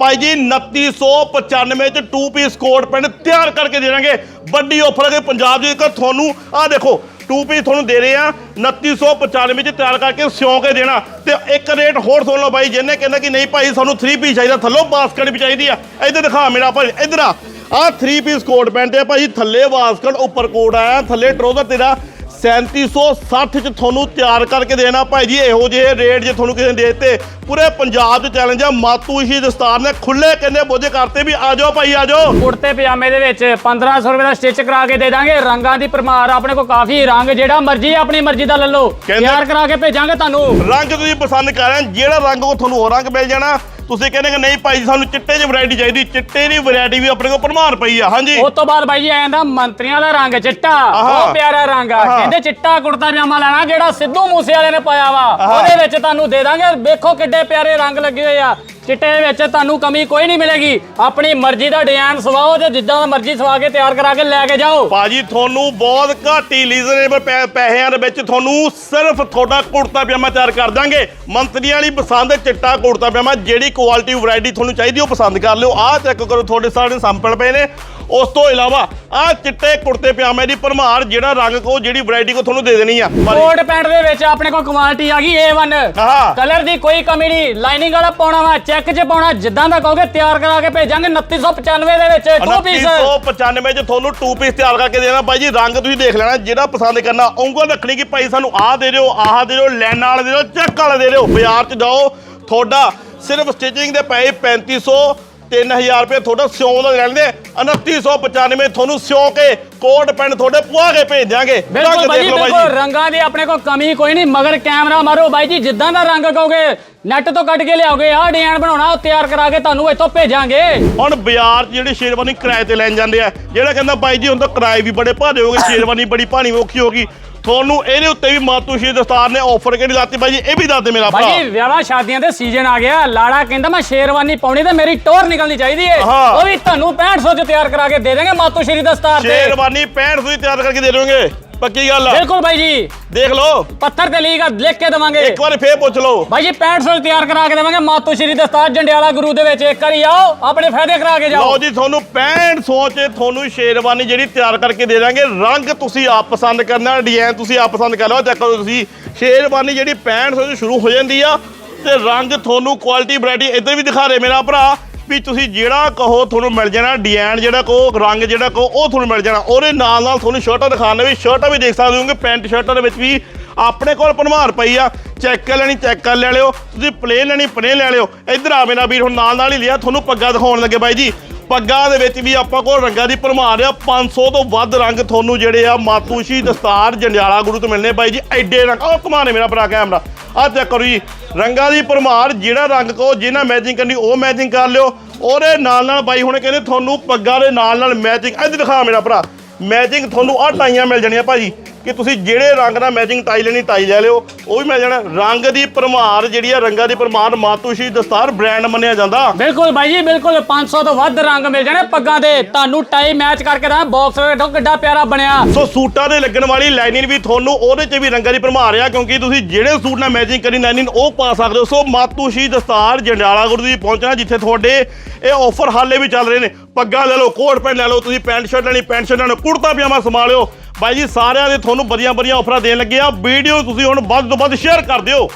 ਭਾਈ ਜੀ 2995 ਚ 2 piece coat pant ਤਿਆਰ ਕਰਕੇ ਦੇਣਗੇ ਵੱਡੀ ਆਫਰ ਹੈ ਪੰਜਾਬ ਦੀ। ਇੱਕ ਤੁਹਾਨੂੰ, ਆਹ ਦੇਖੋ 2 ਪੀਸ ਤੁਹਾਨੂੰ ਦੇ ਰਹੇ ਆ। 2995 ਚ ਤਿਆਰ ਕਰਕੇ ਸਿਉਂ ਕੇ ਦੇਣਾ। ਤੇ ਇੱਕ ਰੇਟ ਹੋਰ ਸੁਣ ਲਓ ਬਾਈ, ਜਿਹਨੇ ਕਹਿੰਦਾ ਕਿ ਨਹੀਂ ਭਾਈ, ਸਾਨੂੰ 3 ਪੀਸ ਚਾਹੀਦਾ। ਥੱਲੋਂ ਬਾਸਕਟ ਵੀ ਚਾਹੀਦੀ ਆ। ਇੱਧਰ ਦਿਖਾ ਮੇਰਾ ਭਾਈ, ਇੱਧਰ ਆ। ਆਹ 3 ਪੀਸ ਕੋਟ ਪੈਂਟ ਹੈ ਭਾਈ, ਥੱਲੇ ਬਾਸਕਟ, ਉੱਪਰ ਕੋਟ ਆਇਆ ਥੱਲੇ ਟਰੋਜ਼ਰ ਤੇਰਾ। 3760 ਚ ਤੁਹਾਨੂੰ ਤਿਆਰ ਕਰਕੇ ਦੇਣਾ ਭਾਈ ਜੀ ਇਹੋ ਜਿਹੇ ਰੇਟ ਜੇ ਤੁਹਾਨੂੰ ਕਿਸੇ ਨੇ ਦੇ ਦਿੱਤੇ। ਪੂਰੇ ਪੰਜਾਬ 'ਚ ਚੈਲੰਜ ਆ ਮਾਤੂ ਹੀ ਦਸਤਾਰ ਨੇ ਖੁੱਲੇ ਕਹਿੰਦੇ ਬੋਝੇ ਕਰਤੇ ਵੀ ਆ ਜਾਓ ਭਾਈ ਆ ਜਾਓ। ਕੁੜਤੇ ਪਜਾਮੇ ਦੇ ਵਿੱਚ 1500 ਰੁਪਏ ਦਾ ਸਟਿਚ ਕਰਾ ਕੇ ਦੇ ਦਾਂਗੇ। ਰੰਗਾਂ ਦੀ ਪਰਮਾਰ ਆਪਣੇ ਕੋਲ ਕਾਫੀ ਰੰਗ ਜਿਹੜਾ ਮਰਜ਼ੀ ਆਪਣੀ ਮਰਜ਼ੀ ਦਾ ਲੈ ਲਓ। ਤਿਆਰ ਕਰਾ ਕੇ ਭੇਜਾਂਗੇ ਤੁਹਾਨੂੰ। ਰੰਗ ਤੁਸੀਂ ਪਸੰਦ ਕਰ ਰਹੇ ਜਿਹੜਾ ਰੰਗ ਉਹ ਤੁਹਾਨੂੰ ਹੋਰ ਰੰਗ ਮਿਲ ਜਾਣਾ। ਤੁਸੀਂ ਕਹਿੰਦੇ ਕਿ ਨਹੀਂ ਭਾਈ ਜੀ, ਸਾਨੂੰ ਚਿੱਟੇ 'ਚ ਵੈਰਾਈਟੀ ਚਾਹੀਦੀ ਚਿੱਟੇ ਦੀ ਵੈਰਾਈਟੀ ਵੀ ਆਪਣੇ ਕੋਲ ਭਰਮਾਰ ਪਈ ਆ ਹਾਂਜੀ। ਉਸ ਤੋਂ ਬਾਅਦ ਬਾਈ ਜੀ ਆਇਆ ਮੰਤਰੀਆਂ ਦਾ ਰੰਗ ਚਿੱਟਾ। ਬਹੁਤ ਪਿਆਰਾ ਰੰਗ ਆ। ਕਹਿੰਦੇ ਚਿੱਟਾ ਕੁੜਤਾ ਪਜਾਮਾ ਲੈਣਾ ਜਿਹੜਾ ਸਿੱਧੂ ਮੂਸੇ ਵਾਲੇ ਨੇ ਪਾਇਆ ਵਾ ਉਹਦੇ ਵਿੱਚ ਤੁਹਾਨੂੰ ਦੇ ਦਾਂਗੇ। ਵੇਖੋ ਕਿੱਡੇ ਪਿਆਰੇ ਰੰਗ ਲੱਗੇ ਹੋਏ ਆ। ਚਿੱਟੇ ਵਿੱਚ ਤੁਹਾਨੂੰ ਕਮੀ ਕੋਈ ਨਹੀਂ ਮਿਲੇਗੀ। ਆਪਣੀ ਮਰਜ਼ੀ ਦਾ ਡਿਜ਼ਾਈਨ ਸਵਾਓ ਤੇ ਜਿੱਦਾਂ ਦਾ ਮਰਜ਼ੀ ਸਵਾ ਕੇ ਤਿਆਰ ਕਰਾ ਕੇ ਲੈ ਕੇ ਜਾਓ। ਭਾਜੀ ਤੁਹਾਨੂੰ ਬਹੁਤ ਘੱਟ ਹੀ ਰੀਜ਼ਨੇਬਲ ਪੈਸਿਆਂ ਦੇ ਵਿੱਚ ਤੁਹਾਨੂੰ ਸਿਰਫ ਤੁਹਾਡਾ ਕੁੜਤਾ ਪਜਾਮਾ ਤਿਆਰ ਕਰ ਦਾਂਗੇ। ਮੰਤਰੀਆਂ ਵਾਲੀ ਪਸੰਦ ਚਿੱਟਾ ਕੁੜਤਾ ਪਜਾਮਾ ਜਿਹੜੀ ਕੁਆਲਿਟੀ ਵੈਰਾਈਟੀ ਤੁਹਾਨੂੰ ਚਾਹੀਦੀ ਉਹ ਪਸੰਦ ਕਰ ਲਿਓ। ਆਹ ਚੈੱਕ ਕਰੋ ਤੁਹਾਡੇ ਸਾਰੇ ਸੰਪਲ ਪਏ ਨੇ। ਉਸ ਤੋਂ ਇਲਾਵਾ ਆਹ ਚਿੱਟੇ ਕੁੜਤੇ ਪਜਾਮੇ ਦੀ ਭਰਮਾਰ ਜਿਹੜਾ ਰੰਗ ਕੋ ਜਿਹੜੀ ਵੈਰਾਈਟੀ ਕੋ ਤੁਹਾਨੂੰ ਦੇ ਦੇਣੀ ਆ। ਕੋਟ ਪੈਂਟ ਦੇ ਵਿੱਚ ਆਪਣੇ ਕੋਲ ਕੁਆਲਿਟੀ ਆ ਗਈ A1 ਆਹਾ। ਕਲਰ ਦੀ ਕੋਈ ਕਮੀ ਨਹੀਂ ਲਾਈਨਿੰਗ ਵਾਲਾ ਪਾਉਣਾ ਵਾ ਚੈੱਕ 'ਚ ਪਾਉਣਾ ਜਿੱਦਾਂ ਦਾ ਕਹੋਗੇ ਤਿਆਰ ਕਰਾ ਕੇ ਭੇਜਾਂਗੇ 2995 ਦੇ ਵਿੱਚ ਟੂ ਪੀਸ 2995 ਚ ਤੁਹਾਨੂੰ 2 ਪੀਸ ਤਿਆਰ ਕਰਕੇ ਦੇਣਾ। ਭਾਈ ਜੀ ਰੰਗ ਤੁਸੀਂ ਦੇਖ ਲੈਣਾ ਜਿਹੜਾ ਪਸੰਦ ਕਰਨਾ ਉਂਗਲ ਰੱਖਣੀ ਕਿ ਭਾਈ ਸਾਨੂੰ ਆਹ ਦੇ ਦਿਓ ਆਹ ਦੇ ਦਿਓ ਲੈਣ ਵਾਲੇ ਦੇ ਦਿਓ ਚੈੱਕ ਵਾਲੇ ਦੇ ਦਿਓ। ਬਾਜ਼ਾਰ ਚ ਜਾਓ ਤੁਹਾਡਾ ਸਿਰਫ ਸਟਿਚਿੰਗ ਦੇ ਪੈਸੇ 3500 3000 ਰੁਪਏ ਤੁਹਾਡਾ ਸਿਉਂ ਦਾ। ਲੈਣ ਦੇ 2995 ਤੁਹਾਨੂੰ ਸਿਉਂ ਕੇ ਕੋਟ ਪੈਂਟ ਤੁਹਾਡੇ ਪੁਆ ਕੇ ਭੇਜ ਦਿਆਂਗੇ। ਬਿਲਕੁਲ ਰੰਗ ਬਾਈ ਬਿਲਕੁਲ ਦੀ ਆਪਣੇ ਕੋਲ ਕਮੀ ਕੋਈ ਨਹੀਂ ਮਗਰ ਕੈਮਰਾ ਮਾਰੋ ਬਾਈ ਜੀ ਜਿੱਦਾਂ ਦਾ ਰੰਗ ਕਹੋਗੇ ਨੈਟ ਤੋਂ ਕੱਢ ਕੇ ਲਿਆਓਗੇ ਆਹ ਡਿਜ਼ਾਈਨ ਬਣਾਉਣਾ ਉਹ ਤਿਆਰ ਕਰਾ ਕੇ ਤੁਹਾਨੂੰ ਇੱਥੋਂ ਭੇਜਾਂਗੇ। ਹੁਣ ਬਾਜ਼ਾਰ 'ਚ ਜਿਹੜੀ ਸ਼ੇਰਵਾਨੀ ਕਿਰਾਏ ਤੇ ਲੈਣ ਜਾਂਦੇ ਆ ਜਿਹੜਾ ਕਹਿੰਦਾ ਬਾਈ ਜੀ ਹੁਣ ਤਾਂ ਕਿਰਾਏ ਵੀ ਬੜੇ ਭਾਰੇ ਹੋ ਗਏ ਸ਼ੇਰਵਾਨੀ ਬੜੀ ਭਾਣੀ ਔਖੀ ਹੋ ਗਈ। ਤੁਹਾਨੂੰ ਇਹਦੇ ਉੱਤੇ ਵੀ ਮਾਤੂਸ਼ੀ ਦਸਤਾਰ ਨੇ ਆਫਰ ਕਿਹੜੀ ਲਾਤੀ ਬਾਈ ਜੀ? ਇਹ ਵੀ ਦੱਸ ਦੇ ਮੇਰਾ ਭਰਾ ਜੀ ਵਿਆਹਾਂ ਸ਼ਾਦੀਆਂ ਦੇ ਸੀਜ਼ਨ ਆ ਗਿਆ। ਲਾੜਾ ਕਹਿੰਦਾ ਮੈਂ ਸ਼ੇਰਵਾਨੀ ਪਾਉਣੀ ਤੇ ਮੇਰੀ ਟੋਰ ਨਿਕਲਣੀ ਚਾਹੀਦੀ ਏ। ਹਾਂ। ਉਹ ਵੀ ਤੁਹਾਨੂੰ 6500 ਚ ਤਿਆਰ ਕਰਾ ਕੇ ਦੇ ਦੇਣਗੇ ਮਾਤੂ ਸ਼੍ਰੀ ਦਸਤਾਰ ਤੇ। ਸ਼ੇਰਵਾਨੀ 65 ਤੁਸੀਂ ਤਿਆਰ ਕਰਕੇ ਦੇ ਦੋਗੇ ਪੱਕੀ ਗੱਲ ਆ। ਬਿਲਕੁਲ ਬਾਈ ਜੀ। ਦੇਖ ਲਓ। ਪੱਥਰ ਤੇ ਲੀਗਾ ਲਿਖ ਕੇ ਦਵਾਂਗੇ। ਇੱਕ ਵਾਰ ਫੇਰ ਪੁੱਛ ਲਓ। ਬਾਈ ਜੀ 6500 ਤਿਆਰ ਕਰਾ ਕੇ ਦੇਵਾਂਗੇ। ਮਾਤੂ ਸ਼੍ਰੀ ਦਸਤਾਰ ਜੰਡਿਆਲਾ ਗੁਰੂ ਦੇ ਵਿੱਚ। ਇੱਕ ਵਾਰੀ ਆਓ ਆਪਣੇ ਫਾਇਦੇ ਕਰਾ ਕੇ ਜਾਓ। ਲਓ ਜੀ ਤੁਹਾਨੂੰ 65 ਸੋਚ ਤੁਹਾਨੂੰ ਸ਼ੇਰਵਾਨੀ ਜਿਹੜੀ ਤਿਆਰ ਕਰਕੇ ਦੇ ਦਾਂਗੇ। ਰੰਗ ਤੁਸੀਂ ਆਪ ਪਸੰਦ ਕਰਨਾ ਡਿਜ਼ਾਈਨ ਤੁਸੀਂ ਆਪ ਪਸੰਦ ਕਰ ਲਓ। ਚੈੱਕ ਕਰੋ ਤੁਸੀਂ ਸ਼ੇਰਵਾਨੀ ਜਿਹੜੀ 65 ਸੌ ਤੋਂ ਸ਼ੁਰੂ ਹੋ ਜਾਂਦੀ ਆ ਤੇ ਰੰਗ ਤੁਹਾਨੂੰ ਕੁਆਲਿਟੀ ਵੈਰਾਈਟੀ ਇੱਧਰ ਵੀ ਦਿਖਾ ਰਹੇ ਮੇਰਾ ਭਰਾ। ਵੀ ਤੁਸੀਂ ਜਿਹੜਾ ਕਹੋ ਤੁਹਾਨੂੰ ਮਿਲ ਜਾਣਾ ਡਿਜ਼ਾਈਨ ਜਿਹੜਾ ਕਹੋ, ਰੰਗ ਜਿਹੜਾ ਕਹੋ, ਉਹ ਤੁਹਾਨੂੰ ਮਿਲ ਜਾਣਾ। ਉਹਦੇ ਨਾਲ ਨਾਲ ਤੁਹਾਨੂੰ ਸ਼ਰਟਾਂ ਦਿਖਾਣੇ ਵੀ ਸ਼ਰਟਾਂ ਵੀ ਦੇਖ ਸਕਦੇ ਹੋਗੇ, ਪੈਂਟ ਸ਼ਰਟਾਂ ਦੇ ਵਿੱਚ ਵੀ ਆਪਣੇ ਕੋਲ ਭਨਮਾਰ ਪਈ ਆ। ਚੈੱਕ ਕਰ ਲੈਣੀ, ਚੈੱਕ ਕਰ ਲੈ ਲਿਓ। ਤੁਸੀਂ ਪਲੇਨ ਲੈਣੀ ਪਲੇਨ ਲੈ ਲਿਓ। ਇੱਧਰ ਆਵੇ ਨਾ ਵੀਰ, ਹੁਣ ਨਾਲ ਨਾਲ ਹੀ ਲਿਆ, ਤੁਹਾਨੂੰ ਪੱਗਾਂ ਦਿਖਾਉਣ ਲੱਗੇ ਬਾਈ ਜੀ। ਪੱਗਾਂ ਦੇ ਵਿੱਚ ਵੀ ਆਪਾਂ ਕੋਲ ਰੰਗਾਂ ਦੀ ਭਰਮਾਰ ਆ। 500 ਤੋਂ ਵੱਧ ਰੰਗ ਤੁਹਾਨੂੰ ਜਿਹੜੇ ਆ ਮਾਤੂਸ਼ੀ ਦਸਤਾਰ ਜੰਡਿਆਲਾ ਗੁਰੂ ਤੋਂ ਮਿਲਨੇ ਬਾਈ ਜੀ। ਐਡੇ ਰੰਗ ਉਹ ਕਮਾਨੇ ਮੇਰਾ ਭਰਾ ਕੈਮਰਾ। ਆ ਚੈੱਕ ਕਰੋ ਜੀ। ਰੰਗਾਂ ਦੀ ਭਰਮਾਰ, ਜਿਹੜਾ ਰੰਗ ਕੋ ਜਿਹਨਾਂ ਮੈਚਿੰਗ ਕਰਨੀ, ਉਹ ਮੈਚਿੰਗ ਕਰ ਲਿਓ। ਉਹਦੇ ਨਾਲ ਨਾਲ ਬਾਈ ਹੁਣ ਕਹਿੰਦੇ, ਤੁਹਾਨੂੰ ਪੱਗਾਂ ਦੇ ਨਾਲ ਨਾਲ ਮੈਚਿੰਗ ਇੱਧਰ ਦਿਖਾ ਮੇਰਾ ਭਰਾ ਮੈਚਿੰਗ ਤੁਹਾਨੂੰ ਆ ਟਾਈਆਂ ਮਿਲ ਜਾਣੀਆਂ ਭਾਜੀ। ਕਿ ਤੁਸੀਂ ਜਿਹੜੇ ਰੰਗ ਨਾਲ ਮੈਚਿੰਗ ਟਾਈ ਲੈਣੀ ਟਾਈ ਲੈ ਲਿਓ ਉਹ ਵੀ ਮਿਲ ਜਾਣਾ। ਰੰਗ ਦੀ ਭਰਮਾਰ ਜਿਹੜੀ ਆ ਰੰਗਾਂ ਦੀ ਭਰਮਾਰ ਮਾਤੂਸ਼ੀ ਦਸਤਾਰ ਬ੍ਰਾਂਡ ਮੰਨਿਆ ਜਾਂਦਾ। ਬਿਲਕੁਲ ਬਾਈ ਜੀ ਬਿਲਕੁਲ 500 ਤੋਂ ਵੱਧ ਰੰਗ ਮਿਲ ਜਾਣੇ ਪੱਗਾਂ ਦੇ। ਤੁਹਾਨੂੰ ਟਾਈ ਮੈਚ ਕਰਕੇ ਦਾ ਬਾਕਸ ਦੇਖੋ ਕਿੱਡਾ ਪਿਆਰਾ ਬਣਿਆ। ਸੋ ਸੂਟਾਂ ਦੇ ਲੱਗਣ ਵਾਲੀ ਲਾਈਨਿੰਗ ਵੀ ਤੁਹਾਨੂੰ ਉਹਦੇ 'ਚ ਵੀ ਰੰਗਾਂ ਦੀ ਭਰਮਾਰ ਆ ਕਿਉਂਕਿ ਤੁਸੀਂ ਜਿਹੜੇ ਸੂਟ ਨਾਲ ਮੈਚਿੰਗ ਕਰੀ ਲਾਈਨਿੰਗ ਉਹ ਪਾ ਸਕਦੇ ਹੋ। ਸੋ ਮਾਤੂਸ਼ੀ ਦਸਤਾਰ ਜੰਡਿਆਲਾ ਗੁਰੂ ਦੀ ਪਹੁੰਚਣਾ ਜਿੱਥੇ ਤੁਹਾਡੇ ਇਹ ਆਫਰ ਹਾਲੇ ਵੀ ਚੱਲ ਰਹੇ ਨੇ। ਪੱਗਾਂ ਲੈ ਲਓ, ਕੋਟ ਪੈਂਟ ਲੈ ਲਓ, ਤੁਸੀਂ ਪੈਂਟ ਸ਼ਰਟ ਲੈਣੀ, ਪੈਂਟ ਸ਼ਰਟ ਲੈਣਾ, ਕੁੜਤਾ ਪਜਾਮਾ ਸਮਾ ਲਿਓ ਬਾਈ ਜੀ, ਸਾਰਿਆਂ ਦੇ ਤੁਹਾਨੂੰ ਵਧੀਆ ਵਧੀਆ ਆਫਰਾਂ ਦੇਣ ਲੱਗੇ ਆ। ਵੀਡੀਓ ਤੁਸੀਂ ਹੁਣ ਵੱਧ ਤੋਂ ਵੱਧ ਸ਼ੇਅਰ ਕਰ ਦਿਓ।